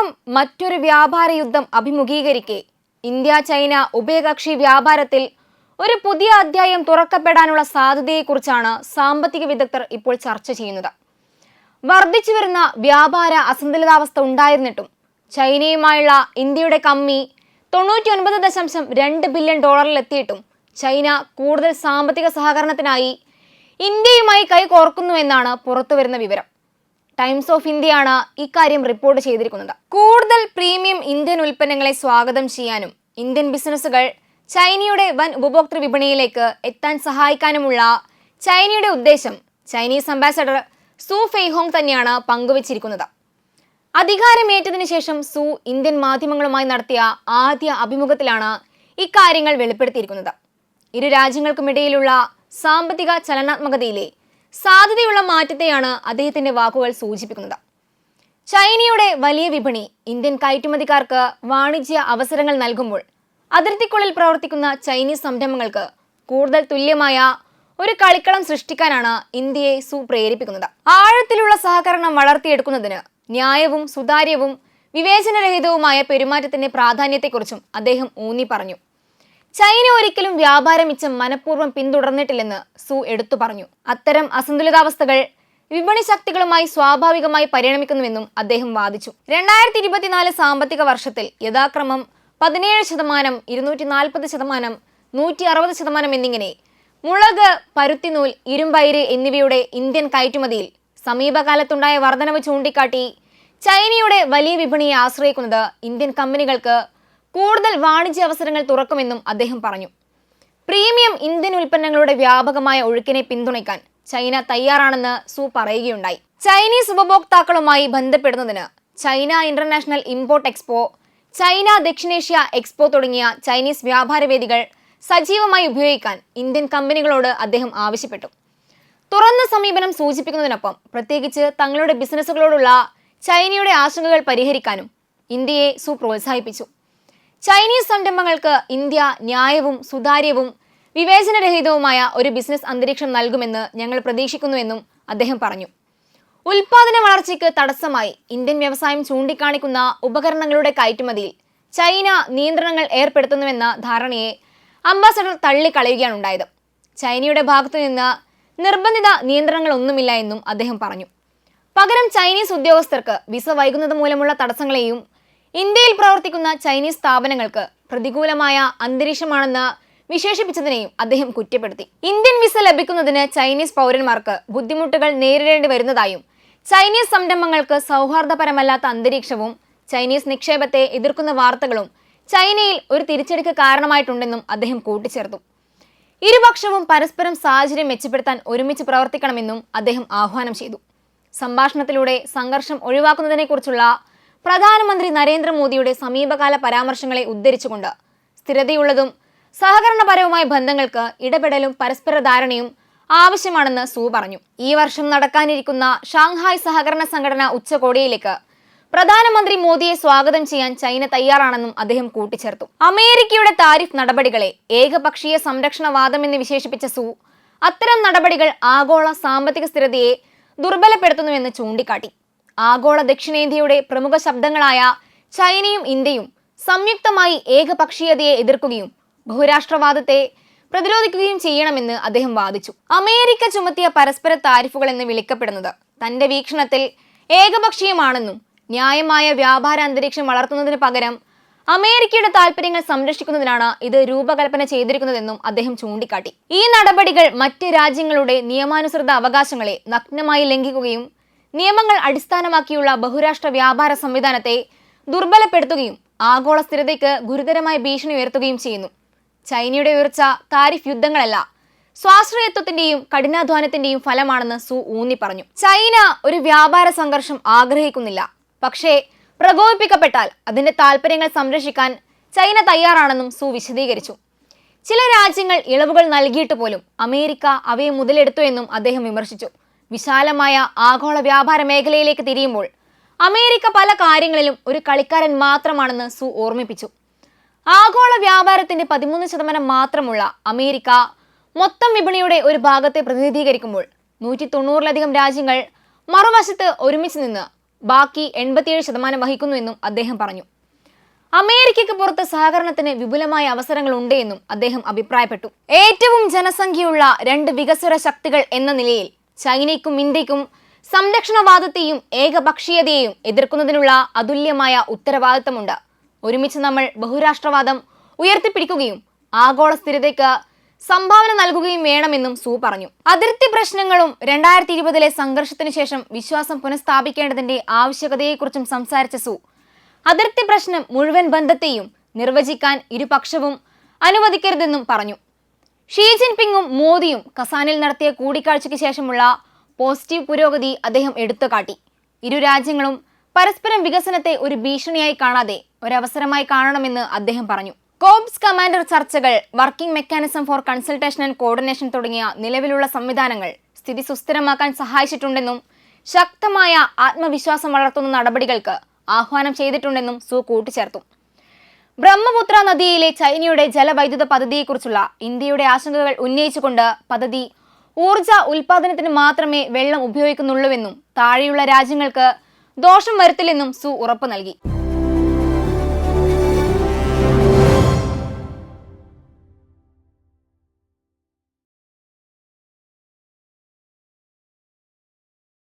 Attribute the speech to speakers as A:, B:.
A: ലോകം മറ്റൊരു വ്യാപാര യുദ്ധം അഭിമുഖീകരിക്കെ. ഇന്ത്യ ചൈന ഉഭയകക്ഷി വ്യാപാരത്തിൽ ഒരു പുതിയ അധ്യായം തുറക്കപ്പെടാനുള്ള സാധ്യതയെക്കുറിച്ചാണ് സാമ്പത്തിക വിദഗ്ധർ ഇപ്പോൾ ചർച്ച ചെയ്യുന്നത്. വർദ്ധിച്ചു വരുന്ന വ്യാപാര അസന്തുലിതാവസ്ഥ ഉണ്ടായിരുന്നിട്ടും ചൈനയുമായുള്ള ഇന്ത്യയുടെ കമ്മി തൊണ്ണൂറ്റി ഒൻപത് ദശാംശം രണ്ട് ബില്യൺ ഡോളറിലെത്തിയിട്ടും ചൈന കൂടുതൽ സാമ്പത്തിക സഹകരണത്തിനായി ഇന്ത്യയുമായി കൈകോർക്കുന്നുവെന്നാണ് പുറത്തുവരുന്ന വിവരം. ടൈംസ് ഓഫ് ഇന്ത്യയാണ് ഇക്കാര്യം റിപ്പോർട്ട് ചെയ്തിരിക്കുന്നത്. കൂടുതൽ പ്രീമിയം ഇന്ത്യൻ ഉൽപ്പന്നങ്ങളെ സ്വാഗതം ചെയ്യാനും ഇന്ത്യൻ ബിസിനസ്സുകൾ ചൈനയുടെ വൻ ഉപഭോക്തൃ വിപണിയിലേക്ക് എത്താൻ സഹായിക്കാനുമുള്ള ചൈനയുടെ ഉദ്ദേശം ചൈനീസ് അംബാസഡർ സു ഫെയ്ഹോങ് തന്നെയാണ് പങ്കുവച്ചിരിക്കുന്നത്. അധികാരമേറ്റതിനു ശേഷം സു ഇന്ത്യൻ മാധ്യമങ്ങളുമായി നടത്തിയ ആദ്യ അഭിമുഖത്തിലാണ് ഇക്കാര്യങ്ങൾ വെളിപ്പെടുത്തിയിരിക്കുന്നത്. ഇരു രാജ്യങ്ങൾക്കുമിടയിലുള്ള സാമ്പത്തിക ചലനാത്മകതയിലെ സാധ്യതയുള്ള മാറ്റത്തെയാണ് അദ്ദേഹത്തിന്റെ വാക്കുകൾ സൂചിപ്പിക്കുന്നത്. ചൈനയുടെ വലിയ വിപണി ഇന്ത്യൻ കയറ്റുമതിക്കാർക്ക് വാണിജ്യ അവസരങ്ങൾ നൽകുമ്പോൾ അതിർത്തിക്കുള്ളിൽ പ്രവർത്തിക്കുന്ന ചൈനീസ് സംരംഭങ്ങൾക്ക് കൂടുതൽ തുല്യമായ ഒരു കളിക്കളം സൃഷ്ടിക്കാനാണ് ഇന്ത്യയെ സു പ്രേരിപ്പിക്കുന്നത് ആഴത്തിലുള്ള സഹകരണം വളർത്തിയെടുക്കുന്നതിന് ന്യായവും സുതാര്യവും വിവേചനരഹിതവുമായ പെരുമാറ്റത്തിന്റെ പ്രാധാന്യത്തെക്കുറിച്ചും അദ്ദേഹം ഊന്നി പറഞ്ഞു ചൈന ഒരിക്കലും വ്യാപാര മിച്ചം മനഃപൂർവം പിന്തുടർന്നിട്ടില്ലെന്ന് സു എടുത്തു പറഞ്ഞു. അത്തരം അസന്തുലിതാവസ്ഥകൾ വിപണി ശക്തികളുമായി സ്വാഭാവികമായി പരിണമിക്കുന്നുവെന്നും അദ്ദേഹം വാദിച്ചു. രണ്ടായിരത്തി ഇരുപത്തിനാല് സാമ്പത്തിക വർഷത്തിൽ യഥാക്രമം പതിനേഴ് ശതമാനം ഇരുന്നൂറ്റി നാൽപ്പത് ശതമാനം നൂറ്റി അറുപത് ശതമാനം എന്നിങ്ങനെ മുളക് പരുത്തിനൂൽ ഇരുമ്പയിര് എന്നിവയുടെ ഇന്ത്യൻ കയറ്റുമതിയിൽ സമീപകാലത്തുണ്ടായ വർധനവ് ചൂണ്ടിക്കാട്ടി ചൈനയുടെ വലിയ വിപണിയെ ആശ്രയിക്കുന്നത് ഇന്ത്യൻ കമ്പനികൾക്ക് കൂടുതൽ വാണിജ്യ അവസരങ്ങൾ തുറക്കുമെന്നും അദ്ദേഹം പറഞ്ഞു. പ്രീമിയം ഇന്ത്യൻ ഉൽപ്പന്നങ്ങളുടെ വ്യാപകമായ ഒഴുക്കിനെ പിന്തുണയ്ക്കാൻ ചൈന തയ്യാറാണെന്ന് സു പറയുകയുണ്ടായി. ചൈനീസ് ഉപഭോക്താക്കളുമായി ബന്ധപ്പെടുന്നതിന് China International Import Expo China ദക്ഷിണേഷ്യ expo തുടങ്ങിയ ചൈനീസ് വ്യാപാര വേദികൾ സജീവമായി ഉപയോഗിക്കാൻ ഇന്ത്യൻ കമ്പനികളോട് അദ്ദേഹം ആവശ്യപ്പെട്ടു. തുറന്ന സമീപനം സൂചിപ്പിക്കുന്നതിനൊപ്പം പ്രത്യേകിച്ച് തങ്ങളുടെ ബിസിനസ്സുകളോടുള്ള ചൈനയുടെ ആശങ്കകൾ പരിഹരിക്കാനും ഇന്ത്യയെ സു പ്രോത്സാഹിപ്പിച്ചു. ചൈനീസ് സംരംഭങ്ങൾക്ക് ഇന്ത്യ ന്യായവും സുതാര്യവും വിവേചനരഹിതവുമായ ഒരു ബിസിനസ് അന്തരീക്ഷം നൽകുമെന്ന് ഞങ്ങൾ പ്രതീക്ഷിക്കുന്നുവെന്നും അദ്ദേഹം പറഞ്ഞു. ഉൽപാദന വളർച്ചയ്ക്ക് തടസ്സമായി ഇന്ത്യൻ വ്യവസായം ചൂണ്ടിക്കാണിക്കുന്ന ഉപകരണങ്ങളുടെ കയറ്റുമതിയിൽ ചൈന നിയന്ത്രണങ്ങൾ ഏർപ്പെടുത്തുന്നുവെന്ന ധാരണയെ അംബാസഡർ തള്ളിക്കളയുകയാണ് ഉണ്ടായത് ചൈനയുടെ ഭാഗത്തുനിന്ന് നിർബന്ധിത നിയന്ത്രണങ്ങളൊന്നുമില്ല എന്നും അദ്ദേഹം പറഞ്ഞു. പകരം ചൈനീസ് ഉദ്യോഗസ്ഥർക്ക് വിസ വൈകുന്നത് മൂലമുള്ള തടസ്സങ്ങളെയും ഇന്ത്യയിൽ പ്രവർത്തിക്കുന്ന ചൈനീസ് സ്ഥാപനങ്ങൾക്ക് പ്രതികൂലമായ അന്തരീക്ഷമാണെന്ന് വിശേഷിപ്പിച്ചതിനെയും അദ്ദേഹം കുറ്റപ്പെടുത്തി. ഇന്ത്യൻ വിസ ലഭിക്കുന്നതിന് ചൈനീസ് പൗരന്മാർക്ക് ബുദ്ധിമുട്ടുകൾ നേരിടേണ്ടി വരുന്നതായും ചൈനീസ് സംരംഭങ്ങൾക്ക് സൗഹാർദ്ദപരമല്ലാത്ത അന്തരീക്ഷവും ചൈനീസ് നിക്ഷേപത്തെ എതിർക്കുന്ന വാർത്തകളും ചൈനയിൽ ഒരു തിരിച്ചടിക്ക് കാരണമായിട്ടുണ്ടെന്നും അദ്ദേഹം കൂട്ടിച്ചേർത്തു. ഇരുപക്ഷവും പരസ്പരം സാഹചര്യം മെച്ചപ്പെടുത്താൻ ഒരുമിച്ച് പ്രവർത്തിക്കണമെന്നും അദ്ദേഹം ആഹ്വാനം ചെയ്തു. സംഭാഷണത്തിലൂടെ സംഘർഷം ഒഴിവാക്കുന്നതിനെക്കുറിച്ചുള്ള പ്രധാനമന്ത്രി നരേന്ദ്രമോദിയുടെ സമീപകാല പരാമർശങ്ങളെ ഉദ്ധരിച്ചുകൊണ്ട് സ്ഥിരതയുള്ളതും സഹകരണപരവുമായ ബന്ധങ്ങൾക്ക് ഇടപെടലും പരസ്പര ധാരണയും ആവശ്യമാണെന്ന് സു പറഞ്ഞു. ഈ വർഷം നടക്കാനിരിക്കുന്ന ഷാങ്ഹായ് സഹകരണ സംഘടന ഉച്ചകോടിയിലേക്ക് പ്രധാനമന്ത്രി മോദിയെ സ്വാഗതം ചെയ്യാൻ ചൈന തയ്യാറാണെന്നും അദ്ദേഹം കൂട്ടിച്ചേർത്തു. അമേരിക്കയുടെ താരിഫ് നടപടികളെ ഏകപക്ഷീയ സംരക്ഷണവാദം എന്ന് വിശേഷിപ്പിച്ച സു അത്തരം നടപടികൾ ആഗോള സാമ്പത്തിക സ്ഥിരതയെ ദുർബലപ്പെടുത്തുന്നുവെന്ന് ചൂണ്ടിക്കാട്ടി. ആഗോള ദക്ഷിണേന്ത്യയുടെ പ്രമുഖ ശബ്ദങ്ങളായ ചൈനയും ഇന്ത്യയും സംയുക്തമായി ഏകപക്ഷീയതയെ എതിർക്കുകയും ബഹുരാഷ്ട്രവാദത്തെ പ്രതിരോധിക്കുകയും ചെയ്യണമെന്ന് അദ്ദേഹം വാദിച്ചു. അമേരിക്ക ചുമത്തിയ പരസ്പര താരിഫുകൾ എന്ന് വിളിക്കപ്പെടുന്നത് തന്റെ വീക്ഷണത്തിൽ ഏകപക്ഷീയമാണെന്നും ന്യായമായ വ്യാപാര അന്തരീക്ഷം വളർത്തുന്നതിന് പകരം അമേരിക്കയുടെ താൽപര്യങ്ങൾ സംരക്ഷിക്കുന്നതിനാണ് ഇത് രൂപകൽപ്പന ചെയ്തിരിക്കുന്നതെന്നും അദ്ദേഹം ചൂണ്ടിക്കാട്ടി. ഈ നടപടികൾ മറ്റ് രാജ്യങ്ങളുടെ നിയമാനുസൃത അവകാശങ്ങളെ നഗ്നമായി ലംഘിക്കുകയും നിയമങ്ങൾ അടിസ്ഥാനമാക്കിയുള്ള ബഹുരാഷ്ട്ര വ്യാപാര സംവിധാനത്തെ ദുർബലപ്പെടുത്തുകയും ആഗോള സ്ഥിരതയ്ക്ക് ഗുരുതരമായ ഭീഷണി ഉയർത്തുകയും ചെയ്യുന്നു. ചൈനയുടെ ഉയർച്ച താരിഫ് യുദ്ധങ്ങളല്ല സ്വാശ്രയത്വത്തിന്റെയും കഠിനാധ്വാനത്തിന്റെയും ഫലമാണെന്ന് സു ഊന്നി പറഞ്ഞു. ചൈന ഒരു വ്യാപാര സംഘർഷം ആഗ്രഹിക്കുന്നില്ല പക്ഷേ പ്രകോപിപ്പിക്കപ്പെട്ടാൽ അതിന്റെ താല്പര്യങ്ങൾ സംരക്ഷിക്കാൻ ചൈന തയ്യാറാണെന്നും സു വിശദീകരിച്ചു. ചില രാജ്യങ്ങൾ ഇളവുകൾ നൽകിയിട്ട് പോലും അമേരിക്ക അവയെ മുതലെടുത്തു എന്നും അദ്ദേഹം വിമർശിച്ചു. വിശാലമായ ആഗോള വ്യാപാര മേഖലയിലേക്ക് തിരിയുമ്പോൾ അമേരിക്ക പല കാര്യങ്ങളിലും ഒരു കളിക്കാരൻ മാത്രമാണെന്ന് സു ഓർമ്മിപ്പിച്ചു. ആഗോള വ്യാപാരത്തിന്റെ പതിമൂന്ന് ശതമാനം മാത്രമുള്ള അമേരിക്ക മൊത്തം വിപണിയുടെ ഒരു ഭാഗത്തെ പ്രതിനിധീകരിക്കുമ്പോൾ നൂറ്റി തൊണ്ണൂറിലധികം രാജ്യങ്ങൾ മറുവശത്ത് ഒരുമിച്ച് നിന്ന് ബാക്കി എൺപത്തിയേഴ് ശതമാനം വഹിക്കുന്നുവെന്നും അദ്ദേഹം പറഞ്ഞു. അമേരിക്കയ്ക്ക് പുറത്ത് സഹകരണത്തിന് വിപുലമായ അവസരങ്ങൾ ഉണ്ട് എന്നും അദ്ദേഹം അഭിപ്രായപ്പെട്ടു. ഏറ്റവും ജനസംഖ്യയുള്ള രണ്ട് വികസ്വര ശക്തികൾ എന്ന നിലയിൽ ചൈനയ്ക്കും ഇന്ത്യക്കും സംരക്ഷണവാദത്തെയും ഏകപക്ഷീയതയെയും എതിർക്കുന്നതിനുള്ള അതുല്യമായ ഉത്തരവാദിത്തമുണ്ട്. ഒരുമിച്ച് നമ്മൾ ബഹുരാഷ്ട്രവാദം ഉയർത്തിപ്പിടിക്കുകയും ആഗോള സ്ഥിരതയ്ക്ക് സംഭാവന നൽകുകയും വേണമെന്നും സു പറഞ്ഞു. അതിർത്തി പ്രശ്നങ്ങളും രണ്ടായിരത്തി ഇരുപതിലെ സംഘർഷത്തിന് ശേഷം വിശ്വാസം പുനഃസ്ഥാപിക്കേണ്ടതിന്റെ ആവശ്യകതയെക്കുറിച്ചും സംസാരിച്ച സു. അതിർത്തി പ്രശ്നം മുഴുവൻ ബന്ധത്തെയും നിർവചിക്കാൻ ഇരുപക്ഷവും അനുവദിക്കരുതെന്നും പറഞ്ഞു. ഷീ ജിൻപിങ്ങും മോദിയും കസാനിൽ നടത്തിയ കൂടിക്കാഴ്ചയ്ക്ക് ശേഷമുള്ള പോസിറ്റീവ് പുരോഗതി അദ്ദേഹം എടുത്തുകാട്ടി. ഇരു രാജ്യങ്ങളും പരസ്പരം വികസനത്തെ ഒരു ഭീഷണിയായി കാണാതെ ഒരവസരമായി കാണണമെന്ന് അദ്ദേഹം പറഞ്ഞു. കോംസ് കമാൻഡർ ചർച്ചകൾ Working Mechanism for Consultation and Coordination തുടങ്ങിയ നിലവിലുള്ള സംവിധാനങ്ങൾ സ്ഥിതി സുസ്ഥിരമാക്കാൻ സഹായിച്ചിട്ടുണ്ടെന്നും ശക്തമായ ആത്മവിശ്വാസം വളർത്തുന്ന നടപടികൾക്ക് ആഹ്വാനം ചെയ്തിട്ടുണ്ടെന്നും സു കൂട്ടിച്ചേർത്തു. ബ്രഹ്മപുത്ര നദിയിലെ ചൈനയുടെ ജലവൈദ്യുത പദ്ധതിയെക്കുറിച്ചുള്ള ഇന്ത്യയുടെ ആശങ്കകൾ ഉന്നയിച്ചുകൊണ്ട് പദ്ധതി ഊർജ ഉൽപാദനത്തിന് മാത്രമേ വെള്ളം ഉപയോഗിക്കുന്നുള്ളൂവെന്നും താഴെയുള്ള രാജ്യങ്ങൾക്ക് ദോഷം വരുത്തില്ലെന്നും സു ഉറപ്പു നൽകി.